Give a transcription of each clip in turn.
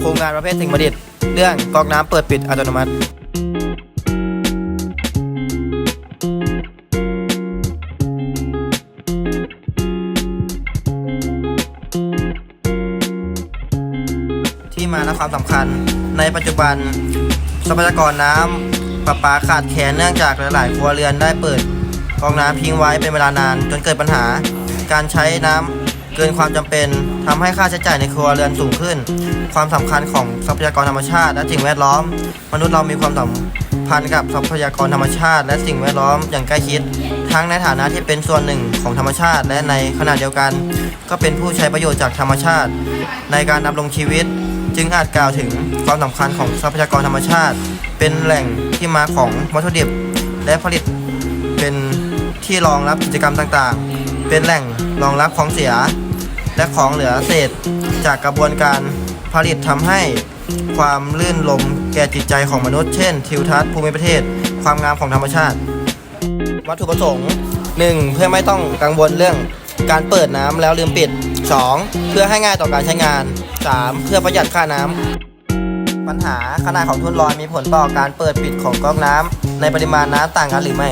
โครงงานประเภทสิ่งประดิษฐ์เรื่องกรอกน้ำเปิดปิดอัตโนมัติ ที่มาและความสำคัญในปัจจุบันทรัพยากรน้ำประปาขาดแคลนเนื่องจากหลาย ๆ ครัวเรือนได้เปิดกองน้ำทิ้งไว้เป็นเวลานาน จนเกิดปัญหาการใช้น้ำ เกินความจำเป็นทำให้ค่าใช้จ่ายในครัวเรือนสูงขึ้น ความสำคัญของทรัพยากรธรรมชาติและสิ่งแวดล้อม มนุษย์เรามีความสัมพันธ์กับทรัพยากรธรรมชาติ และสิ่งแวดล้อมอย่างใกล้ชิด ทั้งในฐานะที่เป็นส่วนหนึ่งของธรรมชาติ และในขณะเดียวกัน ก็เป็นผู้ใช้ประโยชน์จากธรรมชาติ ในการดำรงชีวิต จึงอาจกล่าวถึงความสำคัญของทรัพยากรธรรมชาติ เป็นแหล่งที่มาของวัตถุดิบ และผลิตเป็นที่รองรับกิจกรรมต่างๆ เป็นแหล่งรองรับของเสีย และของเหลือเศษ จากกระบวนการผลิตทำให้ความลื่นลมแก่จิตใจของมนุษย์เช่น ทิวทัศน์ภูมิประเทศ ความงามของธรรมชาติ วัตถุประสงค์ 1. เพื่อไม่ต้องกังวลเรื่องการเปิดน้ำแล้วลืมปิด 2. เพื่อให้ง่ายต่อการใช้งาน 3. เพื่อประหยัดค่าน้ำปัญหาขนาดของทุ่นลอยมีผลต่อการเปิดปิดของก๊อกน้ำในปริมาณน้ำต่างกันหรือไม่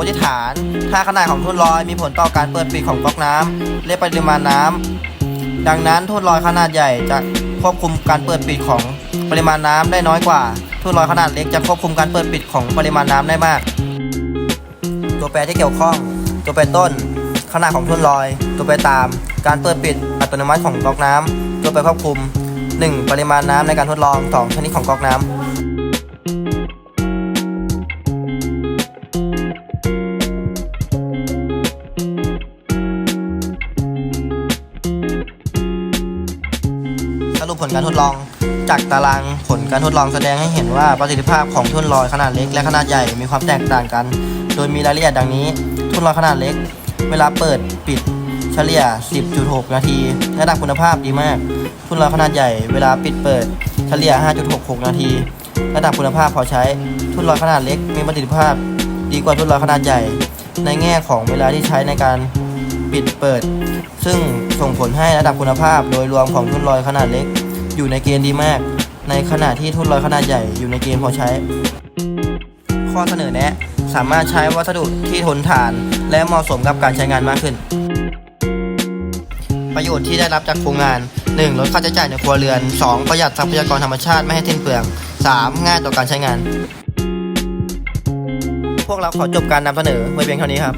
มติฐาน ถ้าขนาดของทุ่นลอยมีผลต่อการเปิดปิดของก๊อกน้ำและปริมาณน้ำดังนั้นทุ่นลอยขนาดใหญ่จะควบคุมการเปิดปิดของปริมาณน้ำได้น้อยกว่า ทุ่นลอยขนาดเล็กจะควบคุมการเปิดปิดของปริมาณน้ำได้มาก ตัวแปรที่เกี่ยวข้อง ตัวแปรต้น ขนาดของทุ่นลอย ตัวแปรตาม การเปิดปิดอัตโนมัติของก๊อกน้ำตัวแปรควบคุม 1. ปริมาณน้ำในการทดลอง 2. ชนิดของก๊อกน้ำ รุปผลการทดลอง จากตารางผลการทดลองแสดงให้เห็นว่าประสิทธิภาพของทุ่นลอยขนาดเล็กและขนาดใหญ่มีความแตกต่างกัน โดยมีรายละเอียดดังนี้ ทุ่นลอยขนาดเล็ก เวลาเปิดปิดเฉลี่ย 10.6 นาทีระดับคุณภาพดีมาก ทุ่นลอยขนาดใหญ่เวลาปิดเปิดเฉลี่ย 5.66 นาที ระดับคุณภาพพอใช้ ทุ่นลอยขนาดเล็ก มีประสิทธิภาพดีกว่าทุ่นลอยขนาดใหญ่ ในแง่ของเวลาที่ใช้ในการปิดเปิด ซึ่งส่งผลให้ระดับคุณภาพโดยรวมของทุ่นลอยขนาดเล็ก อยู่ในเกณฑ์ดีมาก ในขณะที่ทุ่นลอยขนาดใหญ่อยู่ในเกณฑ์พอใช้ ข้อเสนอแนะสามารถใช้วัสดุที่ทนทาน และเหมาะสมกับการใช้งานมากขึ้น ประโยชน์ที่ได้รับจากโครงงาน 1. ลดค่าใช้จ่ายในครัวเรือน 2. ประหยัดทรัพยากรธรรมชาติไม่ให้สิ้นเปลือง 3. ง่ายต่อการใช้งาน พวกเราขอจบการนำเสนอไว้เพียงเท่านี้ครับ